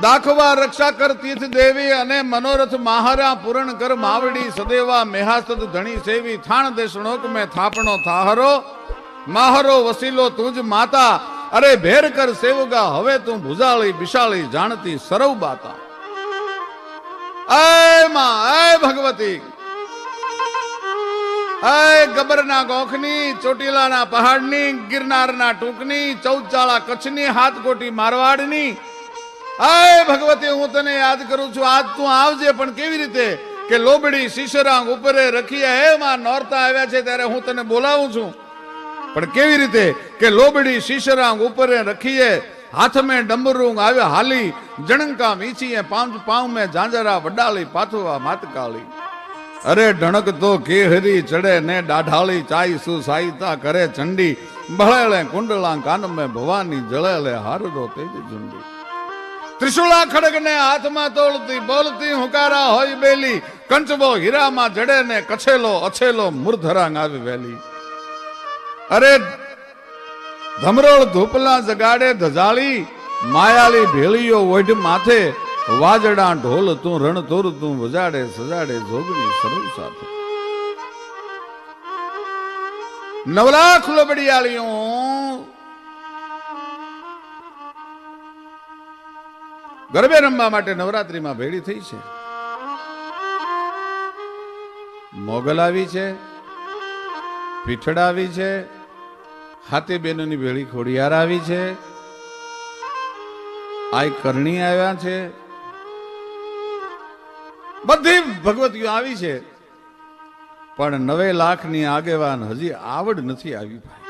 દાખવા રક્ષા કર તીર્થ દેવી અને મનોરથ મહારા પૂરણ કર માવડી સદેવા મેહાસ્ત ધણી સેવી થાણ દેશણોક મેં થાપણો થાહરો. માહરો વસીલો તુજ માતા, અરે ભેર કર સેવગા, હવે તું ભુજાળી બિશાળી જાણતી સરવ બાતા. અયમાં, અય ભગવતી. અય ગબરના ગોખની, ચોટીલાના પહાડની, ગિરનારના ટૂંકની, ચૌચાળા કચ્છની હાથકોટી મારવાડની અય ભગવતી, હું તને યાદ કરું છું. આજ તું આવજે, પણ કેવી રીતે કે લોબડી, શીશરાંગ ઉપરે રખિયા હે, માં નોરતા આવ્યા છે, ત્યારે હું તને બોલાવું છું. પણ કેવી રીતે કે લોબડી, શીશરાંગ ઉપરે રખીએ હાથ મેં ડમરૂંગ આવ્યા, હાલી, જણંકા મીચીએ પાંચ પાઉં મેં ઝાંઝરા વડાલી પાથુઆ માતકાળી અરે ઢણક તો કેહરી ચડે, ને દાઢાળી ચાઈ સુ સાઈતા કરે ચંડી બળેલે કુંડલા કાન મેં ભવાની જળેલે હારરો તેજ ઝુંડી. ત્રિશુલા ખડગ ને હાથમાં તોડતી, બોલતી, હુકારા હોય બેલી, કંચબો હીરામાં જડે ને કછેલો અછેલો મૂર્ધરાંગ આવી વેલી અરે, ધમરોળ ધૂપલા જગાડે ધજાળી, માયાળી ભેળીઓ વઢ માથે, વાજડા ઢોલ તું રણ તોર તું વજાડે સજાડે જોગની સર્વ સાથે. નવલાખ લબડિયાળીઓ ગરબે રમવા માટે નવરાત્રીમાં ભેળી થઈ છે. મોગલ આવી છે પીઠડ આવી છે, હાથી બેનોની ભેળી ખોડિયાર આવી છે. આય કરણી આવ્યા છે. બધી ભગવતીઓ આવી છે. પણ નવે લાખની આગેવાન હજી આવડ નથી આવી ભાઈ.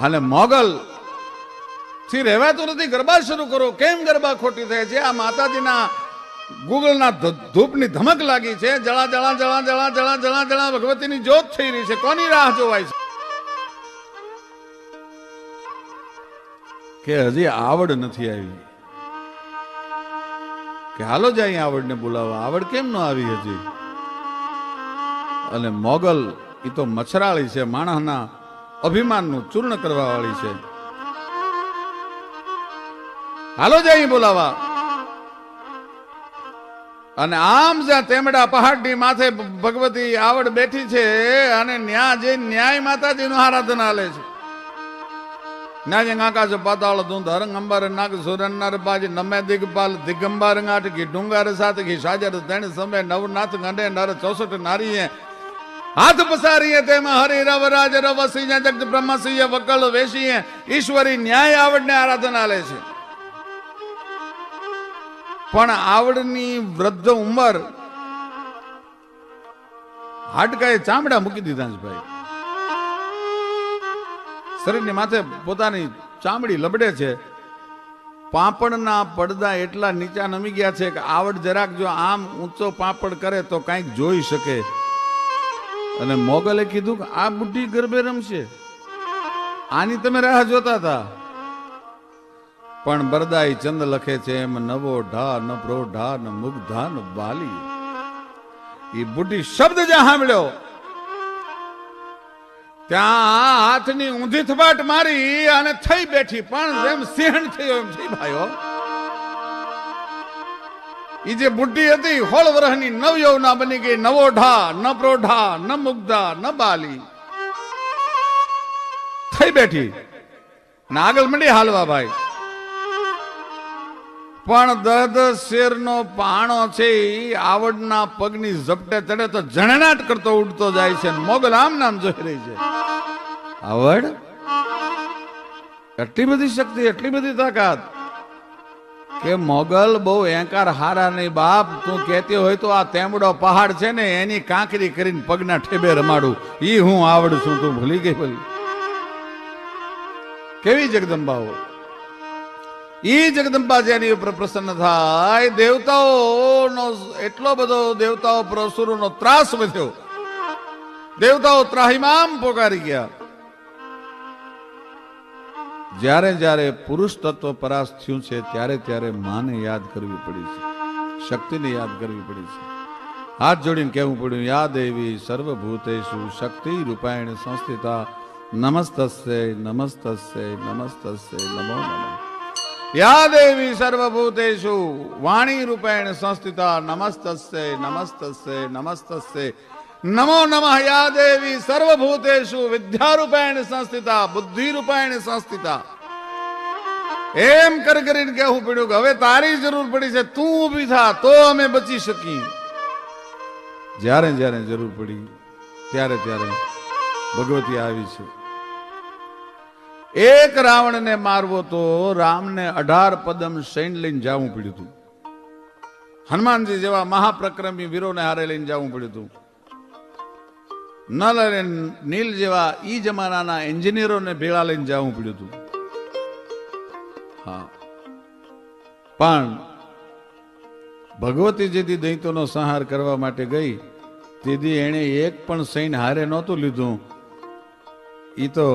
અને મોગલ થી રહેવાતું નથી, ગરબા શરૂ કરો. કેમ ગરબા ખોટી થાય છે? આ માતાજીના ગૂગલના ધૂપની ધમક લાગી છે. જળા જળા જળા જળા જળા જળા જળા, ભગવતીની જોત થઈ રહી છે. કોની રાહ જોવાય છે? કે હજી આવડ નથી આવી. કે હાલો જ અહીં આવડને બોલાવવા. આવડ કેમ ન આવી હજી? અને મોગલ એ તો મચ્છરાળી છે, માણસના અભિમાનનું ચૂર્ણ કરવા વાળી છે. હાલો જ અહીં બોલાવા. અને આમ જ્યાં તેમડા પહાડની માથે ભગવતી આવડ બેઠી છે, અને ન્યા જે ન્યાય માતાજીનું આરાધન હાલે છે. સાત કી સાજર તેણ સમય નવનાથ, ગંડે, નર, ચોસઠ, નારીએ. હાથ પસારીએ તેમાં હરિ, રવ રવ, સિંહ, જગત, બ્રહ્મ, સિંહ, વકલ, વેશીએ. ઈશ્વરી ન્યાય આવડને આરાધના લે છે. પણ આવડની વૃદ્ધ ઉંમર હાડકાએ ચામડા મૂકી દીધા છે ભાઈ. શરીરની માથે પોતાની ચામડી લબડે છે. પાપડના પડદા એટલા નીચા નમી ગયા છે કે આવડ જરાક જો આમ ઊંચો પાપડ કરે તો કાંઈક જોઈ શકે. અને મોગલે કીધું કે, આ બુઢી ગરબે રમશે. આની તમે રાહ જોતા હતા. પણ બરદાઈ ચંદ લખે છે એમ નવો ઢા ન પ્રો ઢા ન મુગ્ધા ન બાલી એ બુઢી શબ્દ જ્યાં સાંભળ્યો, ત્યાં હાથની ઊંધી થપાટ મારી અને થઈ બેઠી, પણ જેમ સિંહણ થયો એમ થઈ ભાઈઓ. ઈ જે બુઢી હતી, હોળ વરહની નવ યૌવના બની ગઈ, નવો ઢા ન પ્રોઢા ન મુગ્ધા ન બાલી થઈ બેઠી. અને આગળ મંડી હાલવા ભાઈ. પણ દદ શેરનો પાણો છે એ આવડના પગની ઝપટે ચડે તો જણનાટ કરતો ઉડતો જાય છે મોગલ આમ નામ જોઈ રહી છે. આવડ? એટલી બધી શક્તિ, એટલી બધી તાકાત કે મોગલ બહુ એંકાર હારા નહીં બાપ, તું કહેતી હોય તો આ તેમડો પહાડ છે ને એની કાંકરી કરીને પગના ઠેબે રમાડું. ઈ હું આવડ છું, તું ભૂલી ગઈ ભલી. કેવી જગદંબા હોય ઈ જગદંબા જેની ઉપર પ્રસન્ન થાય. દેવતાઓનો એટલો બધો દેવતાઓ પ્રસુરોનો ત્રાસ વધ્યો. દેવતાઓ ત્રાહિમામ પોકારી ગયા. જ્યારે જ્યારે પુરુષ તત્વ પરાસ થયું છે, ત્યારે ત્યારે માને યાદ કરવી પડી છે. શક્તિને યાદ કરવી પડી છે. હાથ જોડીને કહેવું પડ્યું, યા દેવી સર્વભૂતેશુ શક્તિ રૂપાયણ સંસ્થિતા નમસ્તસ્ય નમસ્તસ્ય નમસ્તસ્ય નમો નમઃ. યા દેવી સર્વભૂતેશુ વાણી રૂપેણ સંસ્થિતા નમસ્તસ્ય નમસ્તસ્ય નમસ્તસ્ય નમો નમઃ યા દેવી સર્વભૂતેશુ વિદ્યારૂપેણ સંસ્થિતા, બુદ્ધિરૂપેણ સંસ્થિતા. એમ કર કરીને કહેવું પડ્યું કે હવે તારી જરૂર પડી છે, તું ઊભી થા, તો અમે બચી શકી જ્યારે જ્યારે જરૂર પડી, ત્યારે ત્યારે ભગવતી આવી છે. એક રાવણને મારવો તો રામને અઢાર પદમ સૈન લઈને જવું પડ્યું હતું. હનુમાનજી જેવા મહાપ્રક્રમી વીરોને હારે લઈને જવું પડ્યું હતું. નલ અને નીલ જેવા ઈ જમાનાના એન્જિનિયરોને ભેળા લઈને જવું પડ્યું હતું. હા. પણ ભગવતી જેથી દૈતોનો સંહાર કરવા માટે ગઈ, તેથી એણે એક પણ સૈન હારે નહોતું લીધું. એ તો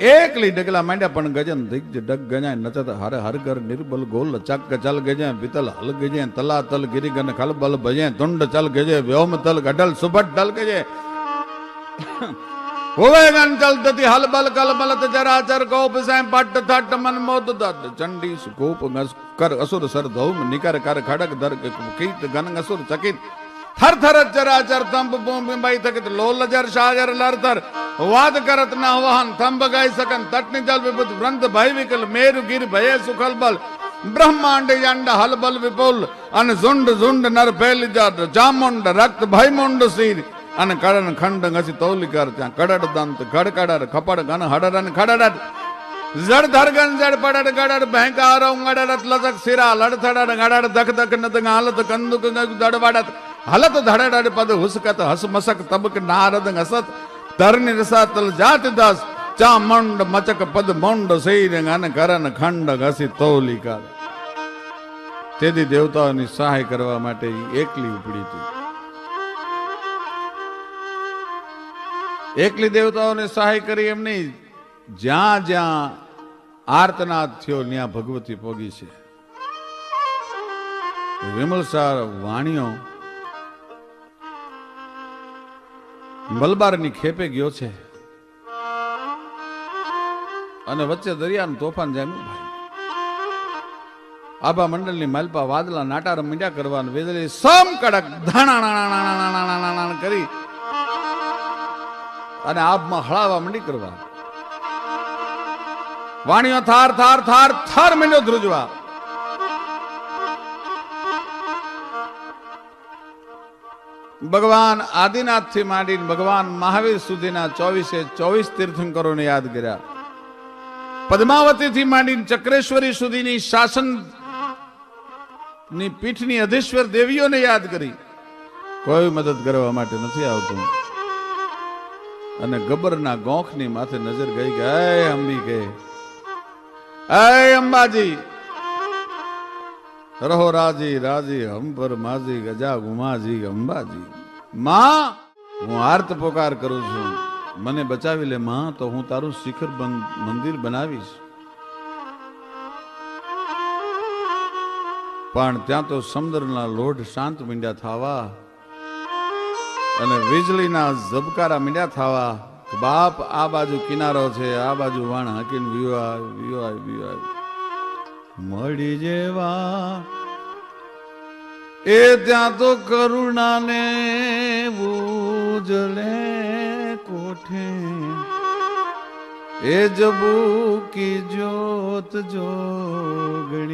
એકલી ડગલા માંડ્યા પણ ગજન દિગ્જ ડગ ગજાય નચત હર હર ગર નિર્બલ ગોલ ચક ચલ ગજે પિતલ હલ ગજે તલા તલ ગિરી ગન ખલ બલ ભજે તુંડ ચલ ગજે વ્યોમ તલ ગઢલ સુભટ ઢલ ગજે હોવે ગન ચલ તતિ હલ બલ કલ બલત ચરાચર કોપ સાય પટ થટ મન મોદ દત ચંડી સુકોપ ગસ કર અસુર સર ધૌમ નિકર કર ખડક દર કીટ ગન અસુર ચકિત થર થર ચરાચર થંભ બૂમ બિંબાઈ થકિત લોલ જર શાજર લર થર વાદ કરત ન વહન થંભ ગાય સકન તટની જલ વિભુત વ્રંત ભય વિકલ મેરુ ગીર ભયે સુખલ બલ બ્રહ્માંડ યંડ હલ બલ વિપુલ અને ઝુંડ ઝુંડ નર ફેલ જર જામુંડ રક્ત ભય મુંડ સીર અને કડન ખંડ ઘસી તૌલી કર ત્યાં કડડ દંત ગડકડર ખપડ ઘન હડરન ખડડ જડ ધરગન જડ પડડ ગડડ ભેંકાર ઉંગડડત લજક સિરા લડથડડ ગડડ ધક ધક નત ગાલત કંદુક દડવાડત હલત ધડડ પદ હુસકત હસ મસક તબક નારદ હસત ધરની રસાતલ જાત દાસ ચા મંડ મચક પદ મંડ સૈર અન કરન ખંડ ઘસી તોલી કાલ તેથી દેવતાઓની સહાય કરવા માટે એકલી ઉપડી હતી એકલી દેવતાઓને સહાય કરી એમ નહીં જ્યાં જ્યાં આર્તનાદ થયો ત્યાં ભગવતી પોગી છે વિમલસાર વાણીઓ મલબારની ખેપે ગયો છે. અને વચ્ચે દરિયાનું તોફાન જામ્યું આભા મંડળની માલપા વાદલા નાટા રમીડ્યા કરવાનું વેદલી સમ કડક ધાણા કરી અને આભમાં હળાવા મંડી કરવા વાણીઓ થાર થાર થાર થાર મંડ્યો ધ્રુજવા ભગવાન આદિનાથથી માંડીને ભગવાન મહાવીર સુધીના ચોવીસે ચોવીસ તીર્થંકરોને યાદ કર્યા. પદ્માવતી થી માંડીને ચક્રેશ્વરી સુધીની શાસનની પીઠની અધીશ્વર દેવીઓને યાદ કરી. કોઈ મદદ કરવા માટે નથી આવતું. અને ગબ્બરના ગોખની માથે નજર ગઈ કે અંબી અંબિકે હે અંબાજી રહો રાજી રાજી, હમ પર માજી, ગજા ગુમાજી, અંબાજી. માં, હું આર્ત પોકાર કરું છું. મને બચાવી લે માં, તો હું તારું શિખર મંદિર બનાવીશ. પણ ત્યાં તો સમુદ્રના લોઢ શાંત મીંડ્યા થાવા અને વીજળીના ઝબકારા મીંડ્યા થવા બાપ, આ બાજુ કિનારો છે, આ બાજુ વાણ હાકીને વિયો આવે વિયો આવે વિયો આવે મળી જેવા. એ ત્યાં તો કરુણાને ઉજળે કોઠે. એ જબુકી જોત જોગણી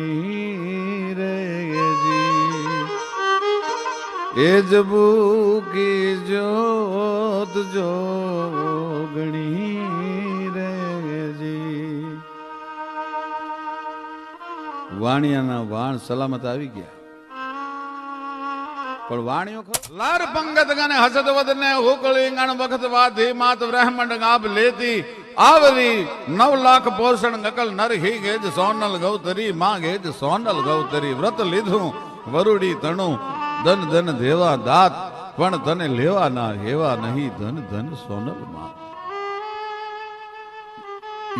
રેજી એ જબુકી જોત જોગણી વાણિયાના વાણ સલામત આવી ગયા. પણ વાણિયો લાર પંગત ગને હસત વદને હુકળી ગણ વખત વાધી માત બ્રહ્મંડ ગાભ લેતી આવરી નવ લાખ પોષણ નકલ નર હી ગેજ સોનલ ગૌતરી માં ગેજ સોનલ ગૌતરી. વ્રત લીધું, વરુડી તણું, ધન ધન દેવા દાત, પણ તને લેવા ના હેવા નહીં ધન ધન સોનલમાં.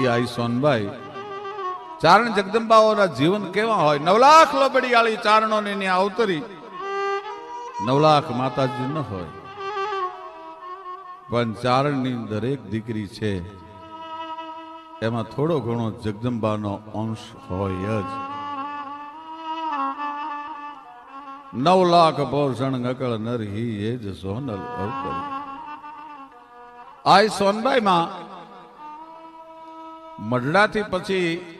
ઈ આઈ સોનબાઈ ચારણ જગદંબાઓના જીવન કેવા હોય? નવલાખ લબડિયાળી ચારણો ને ત્યાં અવતરી નવલાખ માતાજી ન હોય. પણ ચારણની દરેક દીકરી છે. એમાં થોડો ઘણો જગદંબાનો અંશ હોય જ. નવ લાખ પોષણ નકળ નરહી, એ જ સોનલ અવતરી. આ સોનબાઈમાં મઢડાથી પછી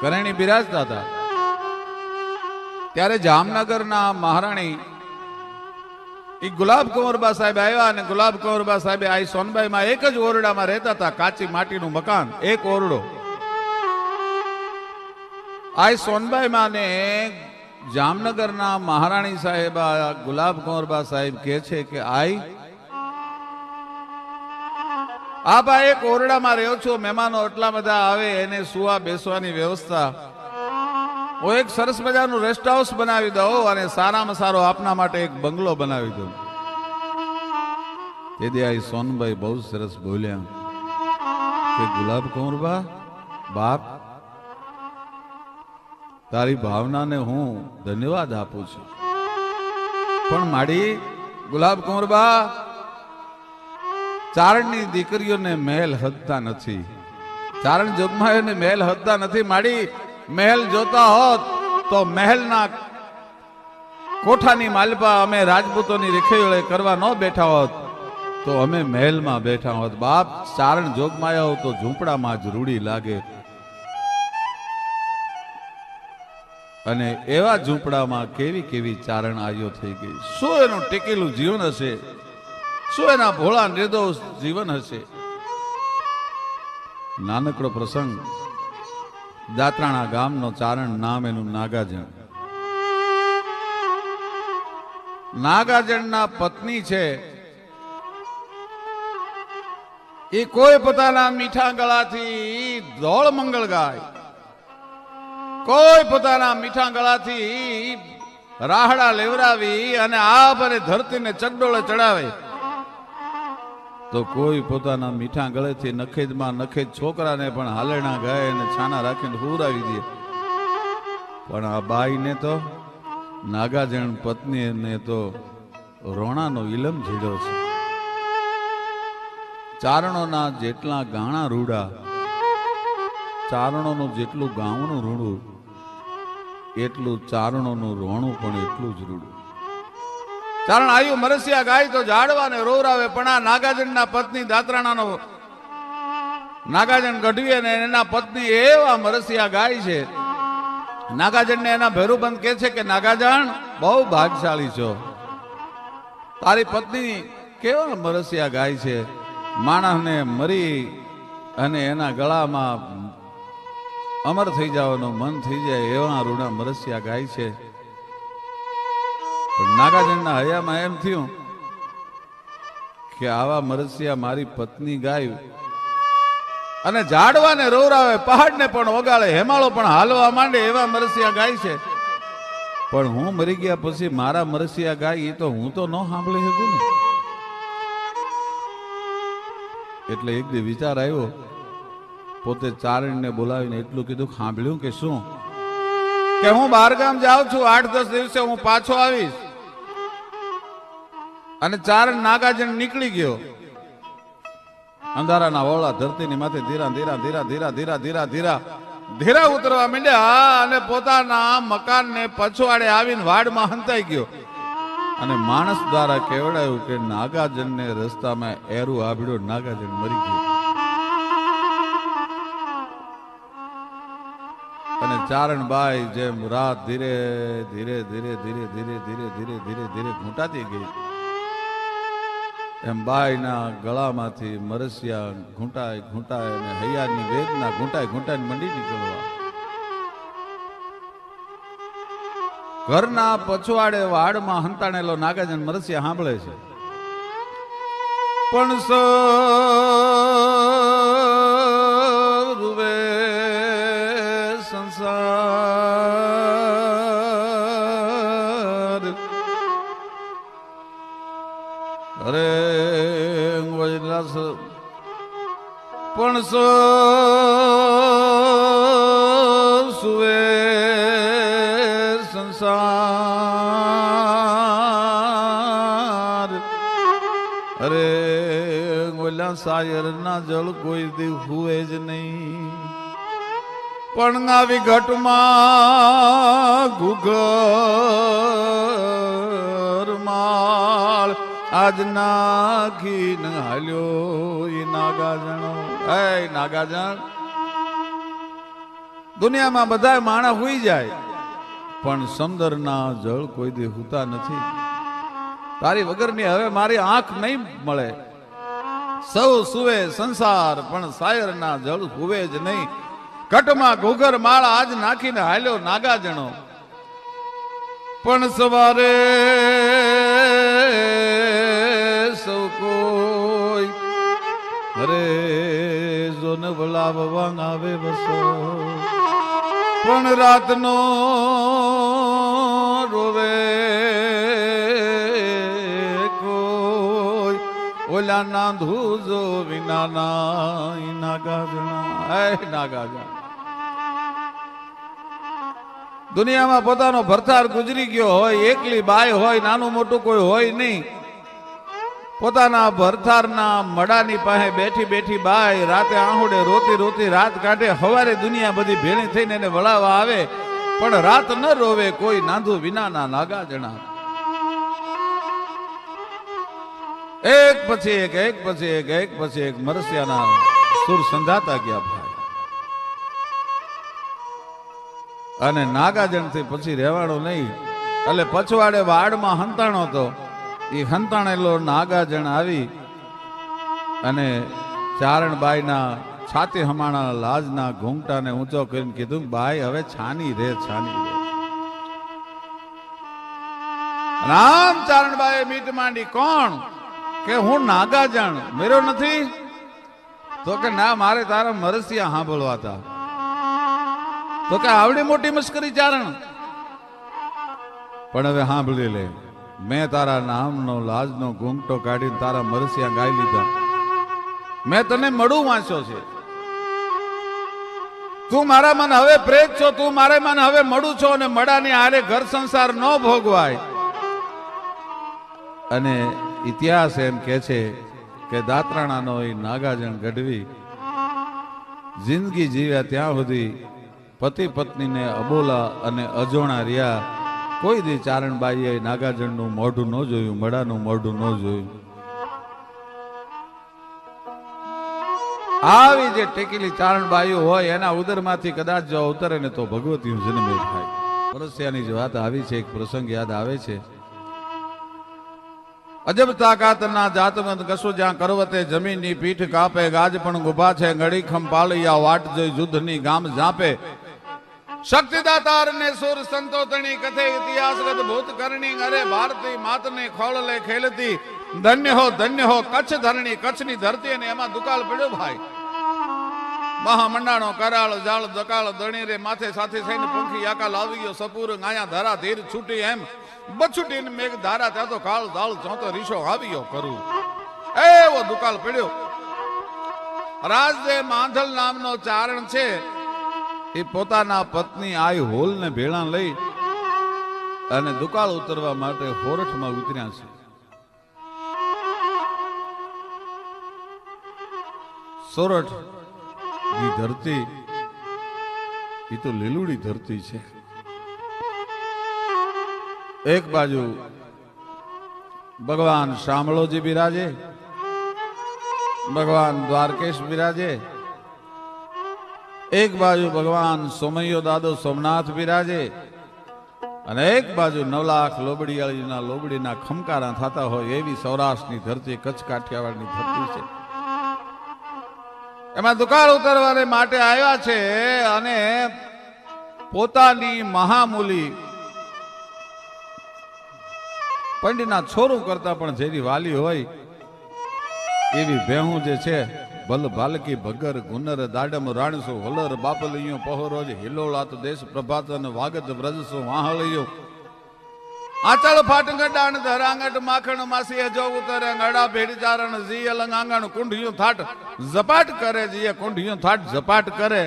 કરેણી બિરાજતા હતા. ત્યારે જામનગરના મહારાણી એ ગુલાબ કુંવરબા સાહેબ આવ્યા અને ગુલાબ કુંવરબા સાહેબે આ સોનબાઈમાં એક જ ઓરડામાં રહેતા હતા, કાચી માટીનું મકાન, એક ઓરડો. આ સોનબાઈમાં ને જામનગરના મહારાણી સાહેબ ગુલાબ કુંવરબા સાહેબ કહે છે કે આઈ આ ભાઈ એક ઓરડામાં રહ્યો છો, મહેમાનો એટલા બધા આવે, એને સુવા બેસવાની વ્યવસ્થા. હું એક સરસ મજાનું રેસ્ટ હાઉસ બનાવી દઉં અને સારામાં સારો આપના માટે એક બંગલો બનાવી દઉં. તેથી આ સોનભાઈ બહુ સરસ બોલ્યા. કે ગુલાબ કુંવરબા બાપ, તારી ભાવનાને હું ધન્યવાદ આપું છું. પણ માડી, ગુલાબ કુંવરબા ચારણની દીકરીઓને મહેલ હદતા નથી. ચારણ જગમાયોને મહેલ હદતા નથી. માડી, મહેલ જોતા હોત તો મહેલના કોઠાની માલપા અમે રાજપૂતોની રેખેળે કરવા ન બેઠા હોત, તો અમે મહેલમાં બેઠા હોત. બાપ, ચારણ જોગમાયા તો ઝૂંપડામાં જ રૂડી લાગે. અને એવા ઝૂંપડામાં કેવી કેવી ચારણ આયો થઈ ગઈ. શું એનું ટેકેલું જીવન હશે? શું એના ભોળા નિર્દોષ જીવન હશે? નાનકડો પ્રસંગ. દાત્રાણા ગામનો ચારણ નામ એનું નાગાજણ. નાગાજણના પત્ની છે. એ કોઈ પોતાના મીઠા ગળાથી ધોળ મંગળ ગાય. કોઈ પોતાના મીઠા ગળાથી રાહડા લેવરાવી અને આપ અને ધરતીને ચગડોળે ચડાવે. તો કોઈ પોતાના મીઠા ગળેથી નખેજમાં નખેજ છોકરાને પણ હાલેણા ગાય અને છાના રાખીને હુરાવી દે. પણ આ બાઈને તો નાગાજણ પત્નીને તો રોણાનો ઇલમ ઝીડો છે. ચારણોના જેટલા ગાણા રૂડા, ચારણોનું જેટલું ગાવણું રૂડું, એટલું ચારણોનું રોણું પણ એટલું જ રૂડું. ચારણ આયુ મરસિયા ગાય તો જાડવાને રોવરાવે, પણ આ નાગાજનના પત્ની દાતરાણાનો નાગાજન ગઢવી અને એના પત્ની એવા મરસિયા ગાય છે. નાગાજનને એના ભેરુબંધ કહે છે કે નાગાજણ બહુ ભાગશાળી છો. તારી પત્ની કેવા મરસિયા ગાય છે? માણસને મરી અને એના ગળામાં અમર થઈ જવાનું મન થઈ જાય એવા રૂડા મરસિયા ગાય છે. પણ નાગાજનના હયામાં એમ થયું કે આવા મરસિયા મારી પત્ની ગાય અને ઝાડવાને રોવરાવે, પહાડને પણ ઓગાળે, હેમાળો પણ હાલવા માંડે એવા મરસિયા ગાય છે. પણ હું મરી ગયા પછી મારા મરસિયા ગાય, એ તો હું તો ન સાંભળી શકું ને. એટલે એક દી વિચાર આવ્યો, પોતે ચારણને બોલાવીને એટલું કીધું સાંભળ્યું કે શું? કે હું બહારગામ જાઉં છું, આઠ દસ દિવસે હું પાછો આવીશ. અને ચાર નાગાજન નીકળી ગયો. અંધારાના વોળા ધરતીની માથે ધીરા ધીરા ધીરા ધીરા ધીરા ધીરા ધીરા ધીરા ઉતરવા માંડ્યા અને પોતાના મકાનને પછવાડે આવીને વાડમાં હંતાઈ ગયો. અને માણસ દ્વારા કેવડાયું કે નાગાજનને રસ્તામાં એરું આભડ્યો નાગાજન મરી ગયો. અને ચારણબાઈ જેમ રાત ધીરે ધીરે ધીરે ધીરે ધીરે ધીરે ધીરે ધીરે ધીરે ઘૂંટાતી ગઈ. એમ બાયના ગળામાંથી મરસિયા ઘૂંટાય ઘૂંટાય અને હૈયાની વેદના ઘૂંટાય ઘૂંટાય મંડી નીકળવા. ઘરના પછવાડે વાડમાં હંતાણેલો નાગાજન મરસિયા સાંભળે છે. પણ અરે વૈલાસ. પણ સુવે સંસાર. અરે ઓલા સાયર ના જળ કોઈ દી હુએ જ નહીં. પણ ના વિઘટમાં ઘુઘર માળ. આજ નાખી હાલ્યો એ નાગાજણો. એ નાગાજણ, દુનિયામાં બધા માણસ હોઈ જાય, પણ સમંદરના જળ કોઈ દે હુતા નથી. તારી વગરની હવે મારી આંખ નહીં મળે. સૌ સુવે સંસાર, પણ સાયરના જળ હુવે જ નહીં. કટમાં ઘોઘર માળ આજ નાખીને હાલ્યો નાગાજણો. પણ સવારે જોન વલાવવા આવે પણ રાતનો રોવે કોઈ. ઓલા નાંધુ જો વિના ના નાગાજણા. એ નાગાજણા. દુનિયામાં પોતાનો ભરથાર ગુજરી ગયો હોય, એકલી બાય હોય, નાનું મોટું કોઈ હોય નહીં. પોતાના ભરથારના મડાની પાસે બેઠી બેઠી બાય રાતે આહુડે રોતી રોતી રાત કાઢે, હવારે દુનિયા બધી ભેળી થઈને એને વળાવવા આવે. પણ રાત ન રોવે કોઈ નાંધું વિનાના નાગા જણા. એક પછી એક એક પછી એક એક પછી એક મરસિયાના સુર સંધાતા ગયા ભાઈ. અને નાગાજણથી પછી રહેવાનો નહીં. એટલે પછવાડે વાડમાં હંતાણો હતો. એ હંતાણેલો નાગાજણ આવી અને ચારણબાઈના છાતી હમાણા લાજના ઘૂંઘટાને ઊંચો કરીને કીધું બાઈ, હવે છાની રે છાની રે. રામ ચારણબાઈ મીટ માંડી, કોણ? કે હું નાગાજણ? મેરો નથી? તો કે, ના, મારે તારા મરસિયા સાંભળવા હતા તો કે, આવડી મોટી મશ્કરી, ચારણ. પણ હવે સાંભળી લે. મેં તારા નામનો લાજનો ઘૂંઘટો કાઢીને તારા મરસિયા ગાઈ લીધા. મેં તને મળું વાંચ્યો છે. તું મારા મન હવે પ્રેત છો, તું મારે મન હવે મળું છો અને મડાની આરે ઘર સંસાર ન ભોગવાય. અને ઇતિહાસ એમ કે છે કે દાતરાણાનો એ નાગાજણ ગઢવી જિંદગી જીવ્યા ત્યાં સુધી પતિ પત્નીને અબોલા અને અજોણા રહ્યા. કોઈ દી ચારણબાઈએ નાગાજણનું મોઢું ન જોયું મડાનું મોઢું ન જોયું. આવી જે ટેકેલી ચારણબાઈઓ હોય, એના ઉદરમાંથી કદાચ જો અવતરે ને તો ભગવતી જન્મે થાય. પરસ્યાની જે વાત આવી છે, એક પ્રસંગ યાદ આવે છે. અજબ તાકાતના જાતવંત કશું જ્યાં કરવતે જમીનની પીઠ કાપે, ગાજ પણ ગુભા છે ઘડી ખંપાળિયા વાટ જોઈ જુદ્ધની ગામ જાપે શક્તિદાતાર ને સુર સંતોતણી કથે ઇતિહાસગત ભૂત કરણી અરે ભારતી માતને ખોળલે ખેલતી. ધન્ય હો ધન્ય હો, કચ્છ ધરણી, કચ્છની ધરતી અને એમાં દુકાળ પડ્યો ભાઈ. મહામંડાણો કરાળ, જાળ, દકાળ, દણી રે માથે સાથે થઈને પંખી આકા લાવી ગયો, સપૂર આયા ધારા ધીર છૂટી એમ. બછુટીને મેઘ ધારા ત્યાં તો કાળ દાળ ચોતો રીશો આવ્યો કરું એવો દુકાળ પડ્યો. રાજદે માંધલ નામનો ચારણ છે. એ પોતાના પત્ની આઈ હોલ ને ભેળા લઈ અને દુકાળ ઉતરવા માટે હોરઠમાં ઉતર્યા છે. સોરઠની ધરતી એ તો લીલુડી ધરતી છે. એક બાજુ ભગવાન શામળોજી બિરાજે, ભગવાન દ્વારકેશ બિરાજે એક બાજુ ભગવાન સોમૈયો દાદો સોમનાથ બિરાજે અને એક બાજુ નવલાખ લોબડીયાળીના લોબડીના ખમકારા થતા હોય એવી સૌરાષ્ટ્રની ધરતી કચ્છ કાઠિયાવાડની ધરતી છે. એમાં દુકાળ ઉતરવાને માટે આવ્યા છે અને પોતાની મહામૂલી પંડિતના છોરું કરતા પણ જેની વાલી હોય એવી ભેહું જે છે ભલ ભાલકી ભગર ગુનર દાડમ રાણસો વલર બાપલિયો પહોરોજ હિલોળાત દેશ પ્રભાતન વાગત વ્રજસો વાહળિયો. આચળ ફાટંગ ડાણ ધરાંગટ માખણ માસી અજો ઉતરે ગડા ભેડ ચારણ જી અલંગ આંગણ કુંઢિયું થાટ ઝપાટ કરે જીએ કુંઢિયું થાટ ઝપાટ કરે.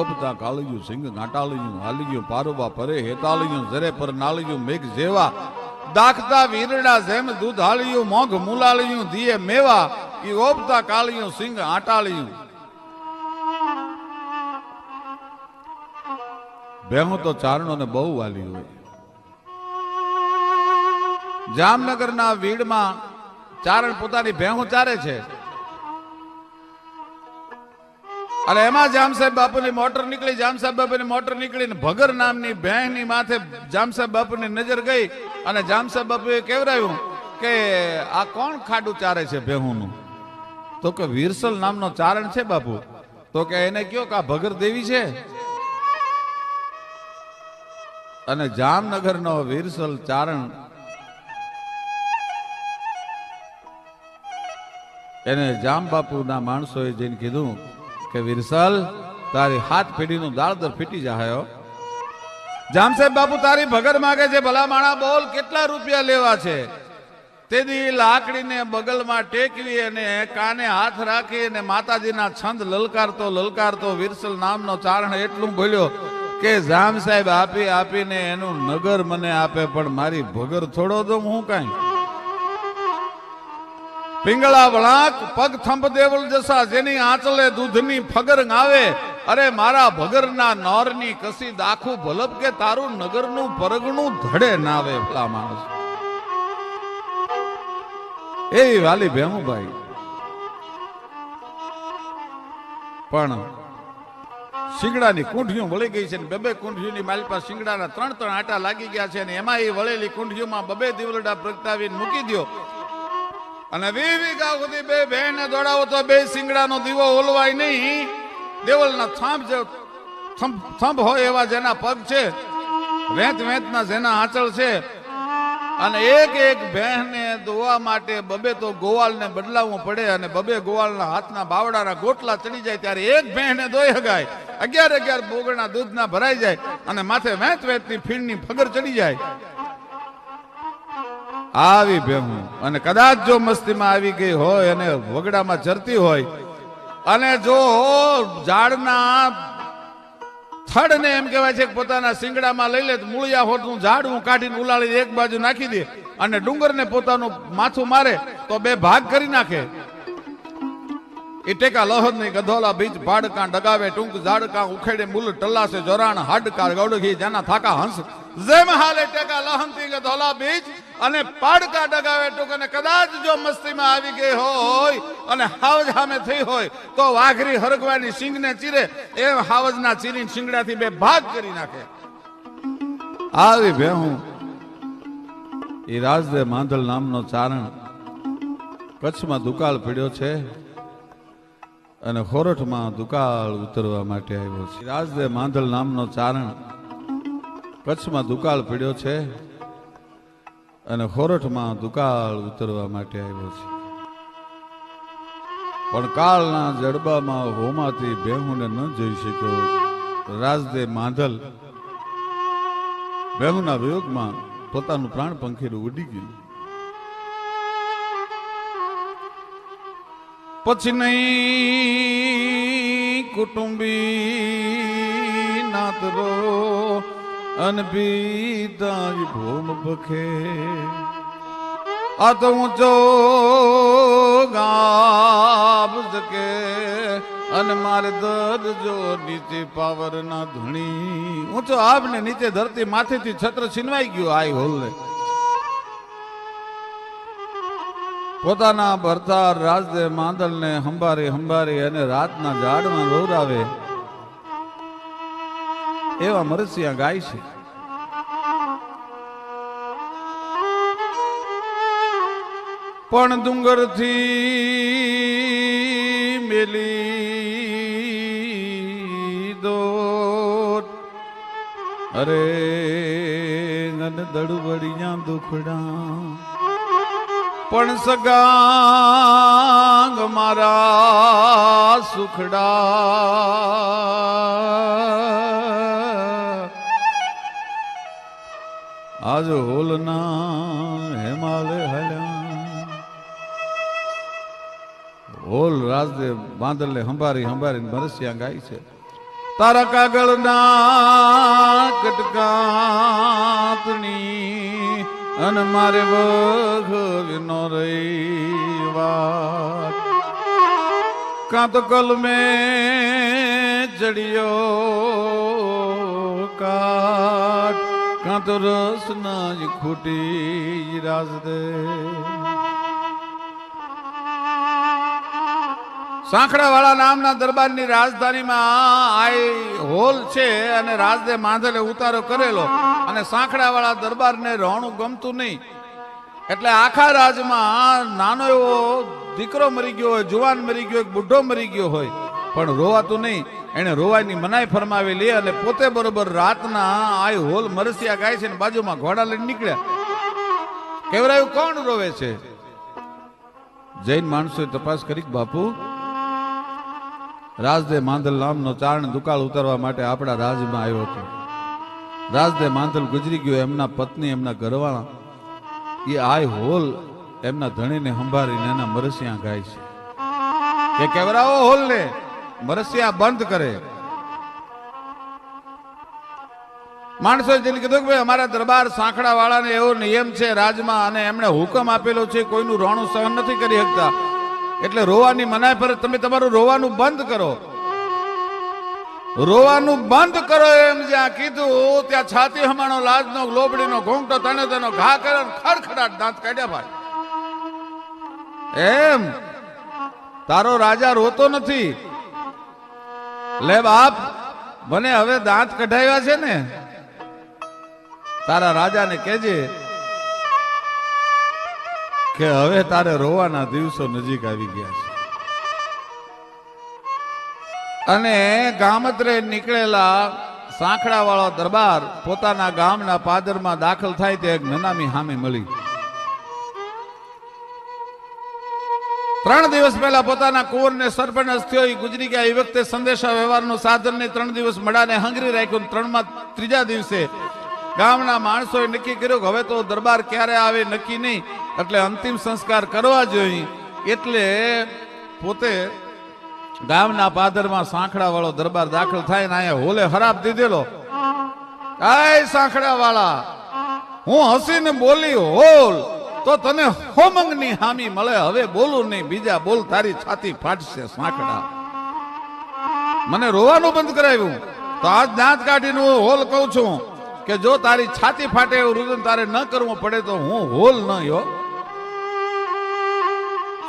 ઓપતા કાળિયું સિંગ નાટાળિયું હાલિયું પારુબા પરે હેતાળિયું જરે પર નાળિયું મેઘ જેવા. દાખતા વીરડા જેમ દૂધાળિયું મોઘ મુલાળિયું ધીએ મેવા. ઈ ઓપતા કાળિયું, સિંગ આટાળિયું. ભેહું તો ચારણોને બહુ વાલી હોય. જામનગરના વીડમાં ચારણ પોતાની ભેહું ચારે છે. અને એમાં જામ બાપુની મોટર નીકળી, જામ બાપુની મોટર નીકળી ને ભગર નામની ભેંની માથે જામ બાપુની નજર ગઈ અને જામ બાપુએ કેવરાયું કે આ કોણ ખાડું ચારે છે ભેહુંનું? તો કે વીરસલ નામનો ચારણ છે બાપુ. તો કે એને કયો કે આ ભગર દેવી છે? અને જામનગરનો વીરસલ ચારણ એને જામ બાપુના માણસોએ જઈને કીધું કે વિરસલ, તારી હાથ પેઢીનું દાળદર ફીટી હો. જામ સાહેબ બાપુ, તારી ભગર માગે છે, ભલા માણા બોલ, કેટલા રૂપિયા લેવા છે? તેથી લાકડીને બગલમાં ટેકવી અને કાને હાથ રાખી અને માતાજીના છંદ લલકારતો લલકારતો વિરસલ નામનો ચારણ એટલું બોલ્યો કે જામ સાહેબ આપી આપીને એનું નગર મને આપે, પણ મારી ભગર છોડો દઉં હું કાંઈ? પિંગળા વળાંક, પગ થંભ દેવલ જસા, જેની આંચલે દૂધની ફગર આવે અરે મારા ભગરના નોરની કસી દાખું ભલપ કે તારું નગરનું પરગણું ધડે નાવે ભલા માણસ. એવી વાલી ભેમુભાઈ પણ શિંગડાની કુંઠિયું વળી ગઈ છે બે બે કુંઠીઓની મારી પાસે શિંગડાના ત્રણ ત્રણ આટા લાગી ગયા છે અને એમાં એ વળેલી કુંઠીઓમાં બબે દિવલડા પ્રગટાવીને મૂકી દ્યો. અને વી વીઘા સુધી બે બહેને દોડાવો તો બે શિંગડાનો દીવો ઓલવાય નહીં. દેવલના થાંભ જે થંભ હોય એવા જેના પગ છે, વેંત વેંતના જેના આંચળ છે અને એક એક બહેનને દોવા માટે બબે તો ગોવાલને બદલાવવું પડે અને બબે ગોવાલના હાથના બાવડાના ગોટલા ચડી જાય ત્યારે એક બહેને દોઈ હગાય. અગિયાર અગિયાર બોગણા દૂધના ભરાઈ જાય અને માથે વેંત વેંતની ફીણની ફગર ચડી જાય. આવી ભેહું. અને કદાચ જો મસ્તીમાં આવી ગઈ હોય અને વગડામાં ચરતી હોય અને જો ઝાડના થડને એમ કહેવાય છે કે પોતાના શિંગડામાં લઈ લે મૂળિયા મૂળિયા હોતનું ઝાડવું કાઢીને ઉલાળી એક બાજુ નાખી દે અને ડુંગરને પોતાનું માથું મારે, તો બે ભાગ કરી નાખે. ઇટેકા લહદની ગધોલા બીજ ભાડકા ડગાવે, ટૂંક ઝાડકા ઉખેડે, મૂલ ટલ્લાસે જોરાણ હાડકા ગૌડઘી, જાના થાકા હંસ જેમ હાલે ટેકા લહંતી ગધોલા બીજ, અને પાડકા ડગાવે ટૂંક, અને કદાચ જો મસ્તીમાં આવી ગઈ હોય, અને હાવજ સામે થઈ હોય, તો વાઘરી હરગવાની સિંગને ચીરે, એમ હાવજના ચીરી શિંગડાથી બે ભાગ કરી નાખે. આવી ભેહું. એ રાજદે માંધલ નામનો ચારણ કચ્છમાં દુકાળ પડ્યો છે, અને ખોરઠમાં દુકાળ ઉતરવા માટે આવ્યો છે. રાજદે માંધલ નામનો ચારણ કચ્છમાં દુકાળ પડ્યો છે અને ખોરઠમાં દુકાળ ઉતરવા માટે આવ્યો છે. પણ કાળના જડબામાં હોમાથી બેહુને ન જોઈ શક્યો. રાજદે માંધલ બેહુના વિયોગમાં પોતાનું પ્રાણ પંખીરું ઉડી ગયું. પછી નહીં કુટુંબી નાતરો અનબીતા ભૂમ બખે આ તો ઊંચો ગાબ જકે, અને મારે દર જો નીચે પાવર ના ધણી. ઊંચો આબ ને નીચે ધરતી માથેથી છત્ર છીનવાઈ ગયું આઈ હોલ પોતાના ભરતાર રાજદે માંદલ ને હંભારી હંબારી અને રાતના ઝાડમાં રોરાવે. એવા મરસિયા ગાય છે. પણ ડુંગરથી મેલી દો અરે નન દડુબડિયા દુખડા. પણ સગાંગ મારા સુખડા. આજ હોલના હોલ રાજદેવ બાંદરલે હંભારી હંભારી મરસિયા ગાય છે. તારા કાગળના કટકાતણી અને મારે વઘ વિનો રહી વાત. કાં તો કલમે જડિયો કાટ. કાં તો રસ ના જ ખૂટી રાજ દે. સાંખડાવાળા નામના દરબારની રાજધાનીમાં આ હોલ છે અને રાજદે માંધલે ઉતારો કરેલો. અને સાંખડાવાળા દરબારને રહણું ગમતું નહીં. એટલે આખા રાજમાં નાનો એવો દીકરો મરી ગયો હોય, જુવાન મરી ગયો હોય બુઢો મરી ગયો હોય, પણ રોવાતું નહીં. એને રોવાની મનાઈ ફરમાવેલી અને પોતે બરોબર રાતના આ હોલ મરસિયા ગાય છે ને બાજુમાં ઘોડા લઈને નીકળ્યા. કેવરાયું કોણ રોવે છે? જૈન માણસોએ તપાસ કરી બાપુ રાજદે માંદલ નામનો ચારણ દુકાળ ઉતારવા માટે આપણા રાજમાં આવ્યો હતો. રાજદે માંદલ ગુજરી ગયો, એમના પત્ની, એમના ઘરવાળા. એ આય હોલ એમના ધણીને સંભાળીને એના મરસિયા ગાય છે. કે કેવરાઓ હોલ ને મરસિયા બંધ કરે. માણસો જેને કીધું કે ભાઈ, અમારા દરબાર સાંકડા વાળાને એવો નિયમ છે, રાજમાં અને એમણે હુકમ આપેલો છે, કોઈનું રોણું સહન નથી કરી શકતા. એટલે રોવાની મનાય પર તમે તમારું રોવાનું બંધ કરો. રોવાનું બંધ કરો એમ જ્યાં કીધું, ત્યાં છાતી હમાણો લાજનો, લોબડીનો, ઘૂંઘટો તને તેનો ઘા કરે ખડખડાટ દાંત કાઢ્યા ભાઈ. એમ? તારો રાજા રોતો નથી. લે બાપ, મને હવે દાંત કઢાવ્યા છે ને. તારા રાજાને કહેજે કે હવે તારે રોવાના દિવસો નજીક આવી ગયા છે. અને ગામત્રે નીકળેલા સાંખડા વાળો દરબાર પોતાના ગામના પાદરમાં દાખલ થાય તે એક નનામી હામી મળી. ત્રણ દિવસ પહેલા પોતાના કુંવરને સરપંચ થયો ગુજરી ગયા. એ વખતે સંદેશા વ્યવહારનું સાધન ને ત્રણ દિવસ મળાને હંગરી રાખ્યું ત્રણમાં ત્રીજા દિવસે ગામના માણસોએ નક્કી કર્યું કે હવે તો દરબાર ક્યારે આવે નક્કી નહીં. એટલે અંતિમ સંસ્કાર કરવા જોઈએ. એટલે પોતે ગામના પાદરમાં સાંખડા વાળો દરબાર દાખલ થાય ને અહીંયા હોલે ખરાબ દીધેલો. કાય સાંખડા વાળા હું હસીને બોલી, હોલ, તો તને હોમંગની હામી મળે. હવે બોલું નહીં, બીજા બોલ તારી છાતી ફાટશે સાંકડા મને રોવાનું બંધ કરાવ્યું. તો આજ દાંત કાઢીને હું હોલ કહું છું કે જો તારી છાતી ફાટે એવું રુદન તારે ન કરવું પડે તો હું હોલ ન યો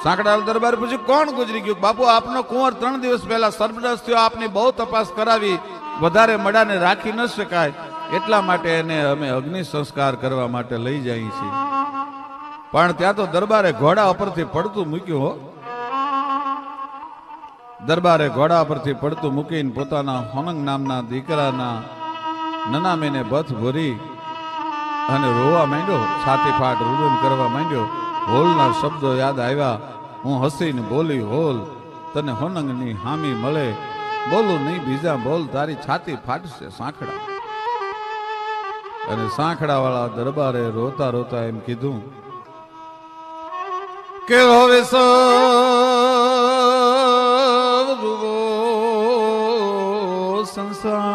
સાંકડા દરબાર પૂછ્યું કોણ ગુજરી ગયું? બાપુ, આપનો કુંવર ત્રણ દિવસ પહેલા સર્પદસ થયો. આપની બહુ તપાસ કરાવી. વધારે મડાને રાખી ન શકાય. એટલા માટે એને અમે અગ્નિ સંસ્કાર કરવા માટે લઈ જઈએ છીએ. પણ ત્યાં તો દરબારે ઘોડા ઉપરથી પડતું મૂક્યું, હો. દરબારે ઘોડા પરથી પડતું મૂકીને પોતાના હોનંગ નામના દીકરાના નનામીને બથ ભરી અને રોવા માંડ્યો છાતી ફાટ રુદન કરવા માંડ્યો. હોલના શબ્દો યાદ આવ્યા. હું હસીને બોલી, હોલ, તને હોનંગની હામી મળે. બોલું નહીં બીજા બોલ, તારી છાતી ફાટશે સાંખડા. અને સાંખડા વાળા દરબારે રોતા રોતા એમ કીધું, કે હવે સંસાર.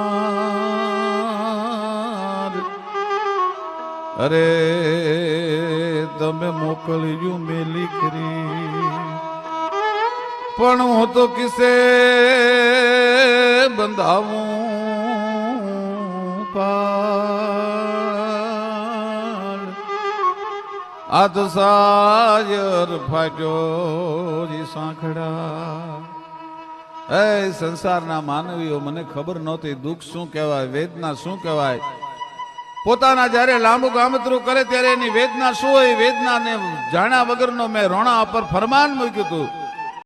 અરે તમે મોકલ્યું મેલી કરી. પણ હું તો કિસે બંધાવું આ તો સાયર ફાટ્યો જી સાંખડા. એ સંસારના માનવીઓ, મને ખબર નહોતી, દુઃખ શું કહેવાય, વેદના શું કહેવાય? પોતાના જ્યારે લાંબુ કામતરું કરે ત્યારે એની વેદના શું હોય? વેદનાને જાણ્યા વગરનો મેં રોણા ઉપર ફરમાન મૂક્યું હતું.